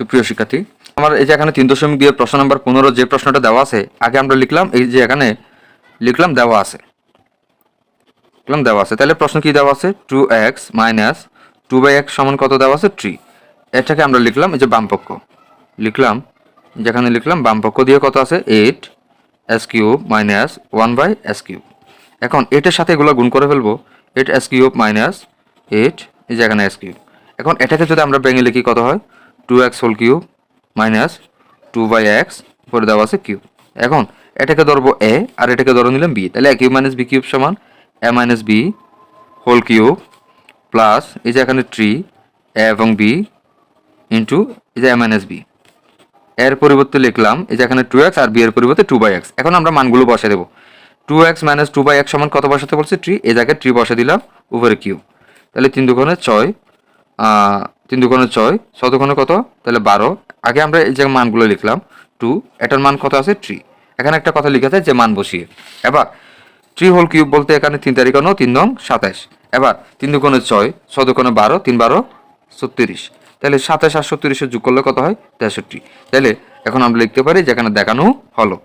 সুপ্রিয় শিক্ষার্থী, আমার এই যে এখানে তিন দশমিক দিয়ে প্রশ্ন নাম্বার পনেরো যে প্রশ্নটা দেওয়া আছে, আগে আমরা লিখলাম, এই যে এখানে লিখলাম দেওয়া আছে। লিখলাম দেওয়া আছে। তাহলে প্রশ্ন কি দেওয়া আছে? Two X minus two by X সমান কত দেওয়া আছে? থ্রি এটাকে আমরা লিখলাম, এই যে বামপক্ষ। লিখলাম যেখানে লিখলাম, বামপক্ষ দিয়ে কত আছে? Eight S cube minus one by S cube এখন এটার সাথে এগুলো গুণ করে ফেলব। Eight S cube minus eight এই যে এখানে এস কিউব এখন এটাকে যদি আমরা ব্যাঙে লিখি কত হয়? Two X whole cube minus two by X উপরে দেওয়া আছে কিউব এখন এটাকে ধরবো এ আর এটাকে ধরো নিলাম বি তাহলে A cube minus B cube সমান A minus B whole cube plus এই যে এখানে ট্রি এ এবং বি ইন্টু এই যে এ মাইনাস বি এর পরিবর্তে লিখলাম এই যে এখানে টু এক্স আর বি এর পরিবর্তে টু বাই এক্স এখন আমরা মানগুলো বসে দেবো। Two X minus two by X সমান কত বসাতে বলছে? ট্রি এই জায়গায় ট্রি বসে দিলাম উপরে কিউ তাহলে তিন দুগুণে ছয় তিন দুগুণে ছয় ছ দুগুণে কত? তাহলে বারো। আগে আমরা এই যে মানগুলো লিখলাম, টু, এটার মান কত আছে? ট্রি এখানে একটা কথা লিখেছে যে মান বসিয়ে। এবার, থ্রি হোল কিউব বলতে এখানে তিন তারিখ ন তিন নং সাতাশ। এবার, তিন দুগুণে ছয় ছ বারো, তিন বারো, ছত্রিশ। তাহলে সাতাশ আর ছত্রিশের যোগ করলে কত হয়? তেষট্টি। তাহলে এখন আমরা লিখতে পারি যেখানে দেখানো হলো।